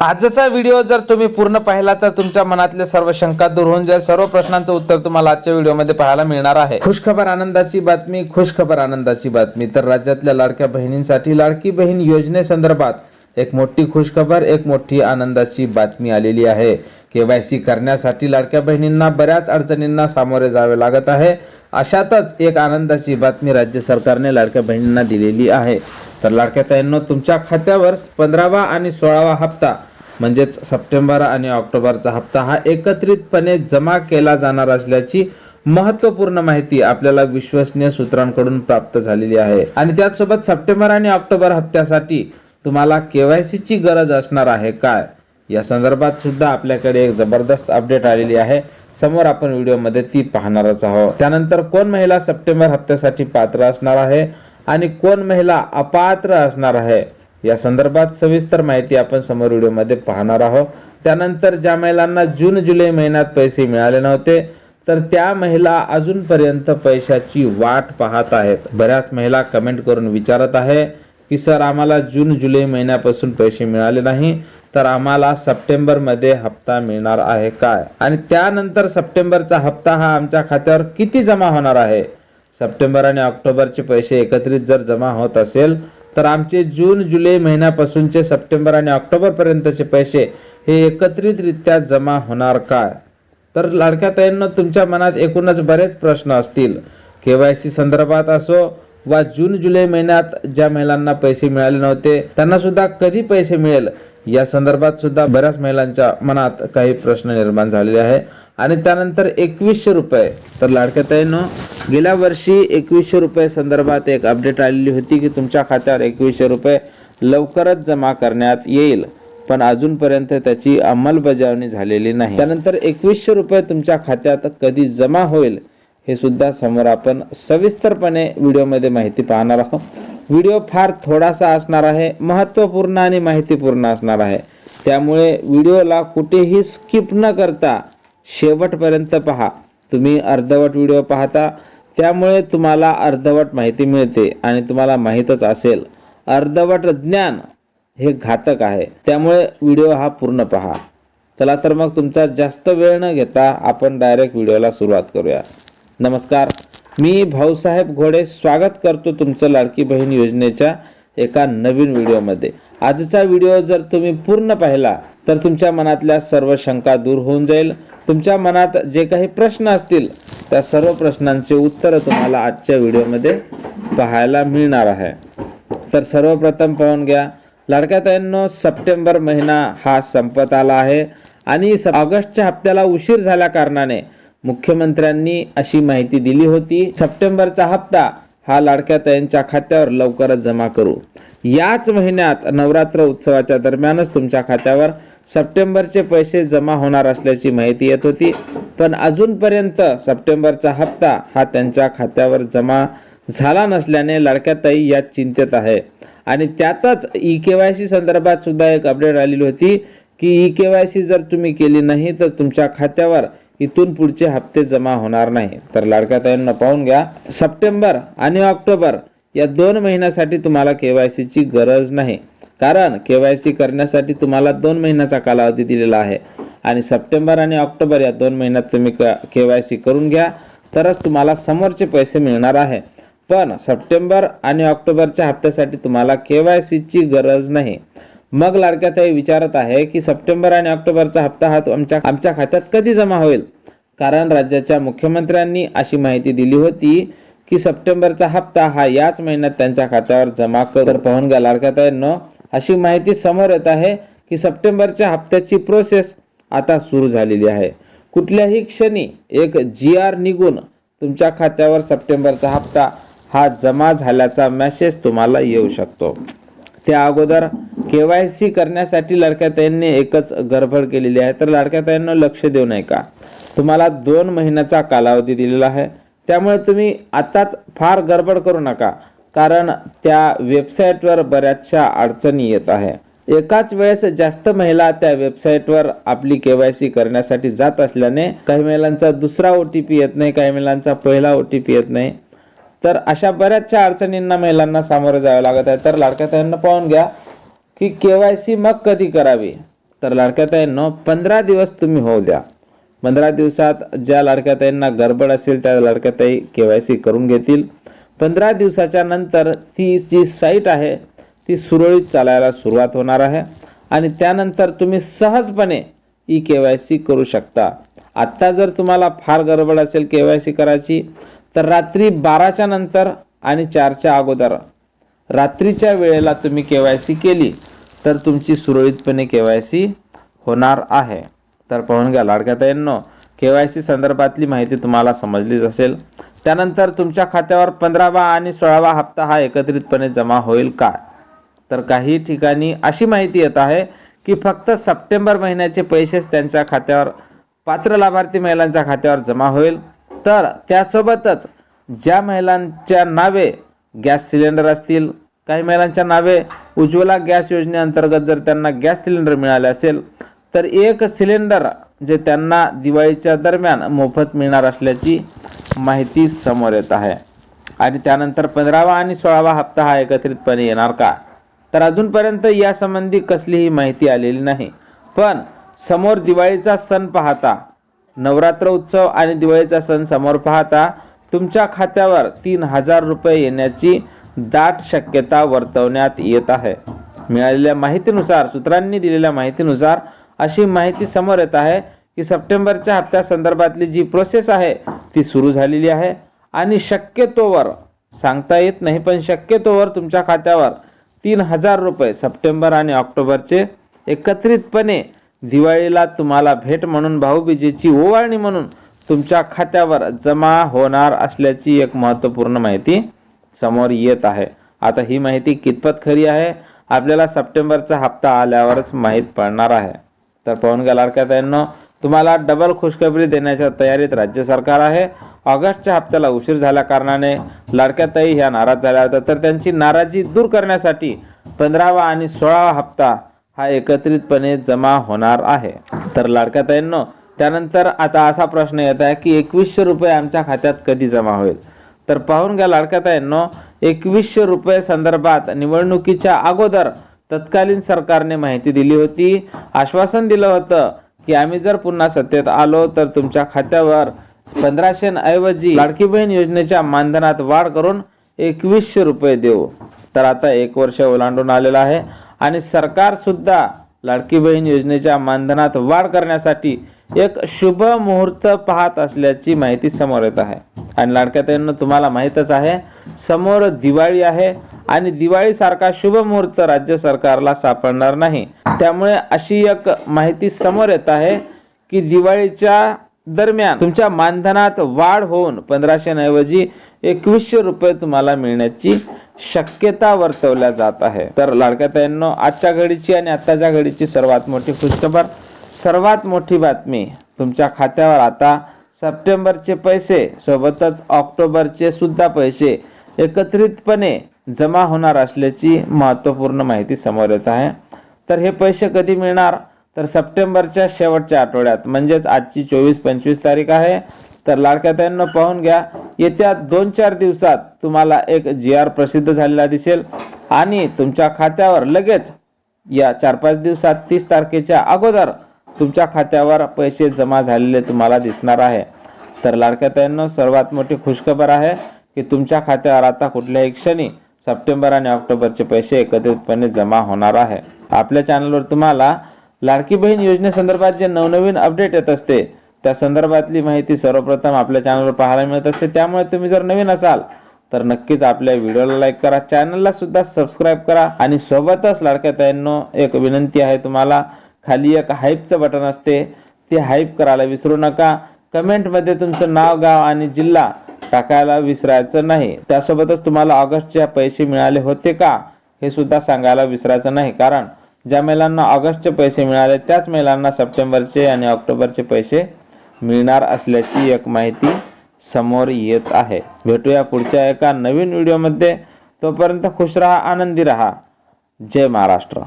आजचा व्हिडिओ जर तुम्ही पूर्ण पाहिला तर तुमच्या मनातले सर्व शंका दूर होऊन जाईल. सर्व प्रश्नांचं उत्तर तुम्हाला आजच्या व्हिडिओमध्ये पाहायला मिळणार आहे. खुशखबर आनंदाची बातमी खुशखबर आनंदाची बातमी. तर राज्यातल्या लाडक्या बहिणींसाठी लाडकी बहीण योजनेसंदर्भात एक मोठी खुशखबर एक मोठी आनंदाची बातमी आलेली आहे. केवायसी करण्यासाठी लाडक्या बहिणींना बऱ्याच अडचणींना सामोरे जावे लागत आहे. अशातच एक आनंदाची बातमी राज्य सरकारने लाडक्या बहिणींना दिलेली आहे. तर लाडक्या ताईंनो तुमच्या खात्यावर पंधरावा आणि सोळावा हप्ता म्हणजेच सप्टेंबर आणि ऑक्टोबरचा हप्ता हा एकत्रितपणे जमा केला जाणार असल्याची महत्त्वपूर्ण माहिती आपल्याला विश्वसनीय सूत्रांकडून प्राप्त झालेली आहे. आणि त्याचसोबत सप्टेंबर आणि ऑक्टोबर हप्त्यासाठी तुम्हाला केवायसी ची गरज असणार आहे काय? या संदर्भात सुद्धा आपल्याकडे एक जबरदस्त अपडेट आलेली आहे. समोर आपण व्हिडिओमध्ये ती पाहणारच आहोत. त्यानंतर कोण महिला सप्टेंबर हप्त्यासाठी पात्र असणार आहे आणि कोण महिला अपात्र असणार आहे? या संदर्भात सविस्तर माहिती आपण समोर व्हिडिओमध्ये पाहणार आहोत. त्यानंतर ज्या महिलांना जून जुलै महिन्यात पैसे मिळाले नव्हते तर त्या महिला अजूनपर्यंत पैशाची वाट पाहत आहेत. बऱ्याच महिला कमेंट करून विचारत आहे की सर आम्हाला जून जुलै महिन्यापासून पैसे मिळाले नाही तर आम्हाला सप्टेंबरमध्ये हप्ता मिळणार आहे काय? आणि त्यानंतर सप्टेंबरचा हप्ता हा आमच्या खात्यावर किती जमा होणार आहे? सप्टेंबर आणि ऑक्टोबरचे पैसे एकत्रित जर जमा होत असेल तर आमचे जून जुलै महिन्यापासूनचे सप्टेंबर आणि ऑक्टोबरपर्यंतचे पैसे हे एकत्रितरित्या जमा होणार काय? तर लाडक्या ताईंना तुमच्या मनात एकूणच बरेच प्रश्न असतील. केवायसी संदर्भात असो वा जून जुलै महिन्यात ज्या महिलांना पैसे मिळाले नव्हते त्यांना सुद्धा कधी पैसे मिळेल? या संदर्भात सुद्धा बऱ्याच महिलांच्या मनात काही प्रश्न निर्माण झालेले आहे. आणि त्यानंतर एकवीसशे रुपये. तर लाडक्याताईनो गेल्या वर्षी एकवीसशे रुपये संदर्भात एक अपडेट आलेली होती की तुमच्या खात्यावर एकवीसशे रुपये लवकरच जमा करण्यात येईल. पण अजूनपर्यंत त्याची अंमलबजावणी झालेली नाही. त्यानंतर एकवीसशे रुपये तुमच्या खात्यात कधी जमा होईल हे सुद्धा समोर आपण सविस्तरपणे व्हिडिओमध्ये माहिती पाहणार आहोत. व्हिडिओ फार थोडासा असणार आहे महत्त्वपूर्ण आणि माहितीपूर्ण असणार आहे. त्यामुळे व्हिडिओला कुठेही स्किप न करता शेवटपर्यंत पहा. तुम्ही अर्धवट व्हिडिओ पाहता त्यामुळे तुम्हाला अर्धवट माहिती मिळते आणि तुम्हाला माहीतच असेल. अर्धवट ज्ञान हे घातक आहे. त्यामुळे व्हिडिओ हा पूर्ण पहा. चला तर मग तुमचा जास्त वेळ न घेता आपण डायरेक्ट व्हिडिओला सुरुवात करूया. नमस्कार. मी भाऊसाहेब घोडे स्वागत करतो तुमचं लाडकी बहीण योजनेच्या एका नवीन व्हिडिओमध्ये. आजचा व्हिडिओ जर तुम्ही पूर्ण पाहिला तर तुमच्या मनातल्या सर्व शंका दूर होऊन जाईल. तुमच्या मनात जे काही प्रश्न असतील त्या सर्व प्रश्नांचे उत्तर तुम्हाला आजच्या व्हिडिओमध्ये पाहायला मिळणार आहे. तर सर्वप्रथम पाहून घ्या लाडक्या ताईंनो सप्टेंबर महिना हा संपत आला आहे आणि ऑगस्टच्या हप्त्याला उशीर झाल्या कारणाने मुख्यमंत्र्यांनी अशी माहिती दिली होती सप्टेंबरचा हप्ता हा लाडक्या ताईंच्या खात्यावर लवकरच जमा करू. याच महिन्यात नवरात्र उत्सवाच्या दरम्यानच तुमच्या खात्यावर सप्टेंबरचे पैसे जमा होणार असल्याची माहिती येत होती पण अजूनपर्यंत सप्टेंबरचा हप्ता हा त्यांच्या खात्यावर जमा झाला नसल्याने लाडक्या ताई यात चिंतेत आहे. आणि त्यातच ई के वाय सी संदर्भात सुद्धा एक अपडेट आलेली होती की ई के वाय सी जर तुम्ही केली नाही तर तुमच्या खात्यावर इथून पुढचे हप्ते जमा होणार नाही. तर लाडक्या ताईंना पाहून घ्या. सप्टेंबर आणि ऑक्टोबर या दोन महिन्यासाठी तुम्हाला के ची गरज नाही. कारण के वाय सी करण्यासाठी तुम्हाला दोन महिन्याचा कालावधी दिलेला आहे. आणि सप्टेंबर आणि ऑक्टोबर या दोन महिन्यात तुम्ही के वाय सी करून घ्या. तरच तुम्हाला समोरचे पैसे मिळणार आहे. पण सप्टेंबर आणि ऑक्टोबरच्या हप्त्यासाठी तुम्हाला के वाय सीची गरज नाही. मग लाडक्याताई विचारत आहे की सप्टेंबर आणि ऑक्टोबरचा हप्ता हा आमच्या आमच्या खात्यात कधी जमा होईल? कारण राज्याच्या मुख्यमंत्र्यांनी अशी माहिती दिली होती की सप्टेंबरचा हप्ता हा याच महिन्यात त्यांच्या खात्यावर जमा कर पाहून घ्या लाडक्याताईंनो अशी माहिती समोर येत आहे की सप्टेंबरच्या हप्त्याची प्रोसेस आता सुरू झालेली आहे. कुठल्याही क्षणी एक जी आर निघून तुमच्या खात्यावर सप्टेंबरचा हप्ता हा जमा झाल्याचा मेसेज तुम्हाला येऊ शकतो. त्या अगोदर केवायसी करण्यासाठी लाडक्या ताईंनी एकच गडबड केलेली आहे. तर लाडक्या ताईंना लक्ष देऊ नये का? तुम्हाला दोन महिन्याचा कालावधी दिलेला आहे. त्यामुळे तुम्ही आताच फार गडबड करू नका कारण त्या वेबसाईटवर बऱ्याचशा अडचणी येत आहे. एकाच वेळेस जास्त महिला त्या वेबसाईटवर आपली केवायसी करण्यासाठी जात असल्याने काही महिलांचा दुसरा ओ टी पी येत नाही काही महिलांचा पहिला ओ टी पी येत नाही. तर अशा बऱ्याचशा अडचणींना महिलांना सामोरं जावं लागत आहे. तर लाडक्या ताईंना पाहून घ्या की केवायसी मग कधी करावी? तर लाडक्याताईंनो पंधरा दिवस तुम्ही होऊ द्या. पंधरा दिवसात ज्या लाडक्याताईंना गडबड असेल त्या लाडक्याताई के वाय सी करून घेतील. पंधरा दिवसाच्या नंतर ती जी साईट आहे ती सुरळीत चालायला सुरुवात होणार आहे. आणि त्यानंतर तुम्ही सहजपणे ई के वाय सी करू शकता. आत्ता जर तुम्हाला फार गडबड असेल के वाय सी करायची तर रात्री बाराच्या नंतर आणि चारच्या अगोदर. रात्रीच्या वेळेला तुम्ही के वाय सी केली तर तुमची सुरळीतपणे के वाय सी होणार आहे. तर पाहून घ्या लाडक्याताईंनो के वाय सी संदर्भातली माहिती तुम्हाला समजलीच असेल. त्यानंतर तुमच्या खात्यावर पंधरावा आणि सोळावा हप्ता हा एकत्रितपणे जमा होईल का? तर काही ठिकाणी अशी माहिती येत आहे की फक्त सप्टेंबर महिन्याचे पैसेच त्यांच्या खात्यावर पात्र लाभार्थी महिलांच्या खात्यावर जमा होईल. तर त्यासोबतच ज्या महिलांच्या नावे गॅस सिलेंडर असतील काही महिलांच्या नावे उज्ज्वला गॅस योजनेअंतर्गत जर त्यांना गॅस सिलेंडर मिळाले असेल तर एक सिलेंडर जे त्यांना दिवाळीच्या दरम्यान मोफत मिळणार असल्याची माहिती समोर येत आहे. आणि त्यानंतर पंधरावा आणि सोळावा हप्ता हा एकत्रितपणे येणार का? तर अजूनपर्यंत यासंबंधी कसलीही माहिती आलेली नाही. पण समोर दिवाळीचा सण पाहता नवरात्र उत्सव आणि दिवाळीचा सण समोर पाहता तुमच्या खात्यावर तीन हजार रुपये येण्याची दाट शक्यता वर्तवण्यात येत आहे. मिळालेल्या माहितीनुसार सूत्रांनी दिलेल्या माहितीनुसार अशी माहिती समोर येत आहे की सप्टेंबरच्या हप्त्या संदर्भातली जी प्रोसेस आहे ती सुरू झालेली आहे आणि शक्यतोवर सांगता येत नाही पण शक्यतोवर तुमच्या खात्यावर तीन हजार रुपये सप्टेंबर आणि ऑक्टोबरचे एकत्रितपणे दिवाळीला तुम्हाला भेट म्हणून भाऊबीजेची ओवाळणी म्हणून तुमच्या खात्यावर जमा होणार असल्याची एक महत्त्वपूर्ण माहिती समोर येत आहे. आता ही माहिती कितपत खरी आहे? आपल्याला सप्टेंबरचा हप्ता आल्यावरच माहीत पडणार आहे. तर पाहून घ्या लाडक्याताईंनो तुम्हाला डबल खुशखबरी देण्याच्या तयारीत राज्य सरकार आहे. ऑगस्टच्या हप्त्याला उशीर झाल्या कारणाने लाडक्याताई ह्या नाराज झाल्या होत्या. तर त्यांची नाराजी दूर करण्यासाठी पंधरावा आणि सोळावा हप्ता हा एकत्रितपणे जमा होणार आहे. तर लाडक्याताईंनो त्यानंतर आता असा प्रश्न येत आहे की एकवीसशे रुपये आमच्या खात्यात कधी जमा होईल? तर पाहून घ्या लाडक्याताईंनो एकवीसशे रुपये संदर्भात निवडणुकीच्या अगोदर तत्कालीन सरकारने माहिती दिली होती. आश्वासन दिलं होतं की आम्ही जर पुन्हा सत्तेत आलो तर तुमच्या खात्यावर पंधराशे ऐवजी लाडकी बहीण योजनेच्या मानधनात वाढ करून एकवीसशे रुपये देऊ. तर आता एक वर्ष ओलांडून आलेलं आहे. आणि सरकार सुद्धा लाडकी बहीण योजनेच्या मानधनात वाढ करण्यासाठी एक शुभ मुहूर्त पाहत असल्याची माहिती समोर येत आहे. आणि लाडक्याताईंनो तुम्हाला माहीतच आहे समोर दिवाळी आहे आणि दिवाळीसारखा शुभ मुहूर्त राज्य सरकारला सापडणार नाही. त्यामुळे अशी एक माहिती समोर येत आहे की दिवाळीच्या दरम्यान तुमच्या मानधनात वाढ होऊन पंधराशे ऐवजी एकवीसशे रुपये तुम्हाला मिळण्याची शक्यता वर्तवल्या जात आहे. तर लाडक्याताईंनो आजच्या घडीची आणि आत्ताच्या घडीची सर्वात मोठी खुशखबर सर्वात मोठी बातमी तुमच्या खात्यावर आता. सप्टेंबरचे पैसे सोबतच ऑक्टोबरचे सुद्धा पैसे एकत्रितपणे जमा होणार असल्याची महत्त्वपूर्ण माहिती समोर येत आहे. तर हे पैसे कधी मिळणार? तर सप्टेंबरच्या शेवटच्या आठवड्यात म्हणजेच आजची चोवीस पंचवीस तारीख आहे. तर लाडक्याताईंनो पाहून घ्या येत्या दोन चार दिवसात तुम्हाला एक जी आर प्रसिद्ध झालेला दिसेल आणि तुमच्या खात्यावर लगेच या चार पाच दिवसात तीस तारखेच्या अगोदर तुमच्या खात्यावर पैसे जमा झालेले तुम्हाला दिसणार आहे. तर लाडक्याताईंनो सर्वात मोठी खुशखबर आहे की तुमच्या खात्यावर आता कुठल्याही क्षणी सप्टेंबर आणि ऑक्टोबरचे पैसे एकत्रितपणे जमा होणार आहे. आपल्या चॅनलवर तुम्हाला लाडकी बहीण योजनेसंदर्भात जे नवनवीन अपडेट येत असते त्या संदर्भातली माहिती सर्वप्रथम आपल्या चॅनलवर पाहायला मिळत असते. त्यामुळे तुम्ही जर नवीन असाल तर नक्कीच आपल्या व्हिडिओला लाईक करा. चॅनलला सुद्धा सबस्क्राईब करा. आणि सोबतच लाडक्या ताईंनो एक विनंती आहे तुम्हाला. खाली एक हाईपचं बटन असते. ते हाईप करायला विसरू नका. कमेंटमध्ये तुमचं नाव गाव आणि जिल्हा टाकायला विसरायचं नाही. त्यासोबतच तुम्हाला ऑगस्टचे पैसे मिळाले होते का हे सुद्धा सांगायला विसरायचं नाही. कारण ज्या महिलांना ऑगस्टचे पैसे मिळाले त्याच महिलांना सप्टेंबरचे आणि ऑक्टोबरचे पैसे मिळणार असल्याची एक माहिती समोर येत आहे. भेटूया पुढच्या एका नवीन व्हिडिओमध्ये. तोपर्यंत खुश राहा आनंदी राहा. जय महाराष्ट्र.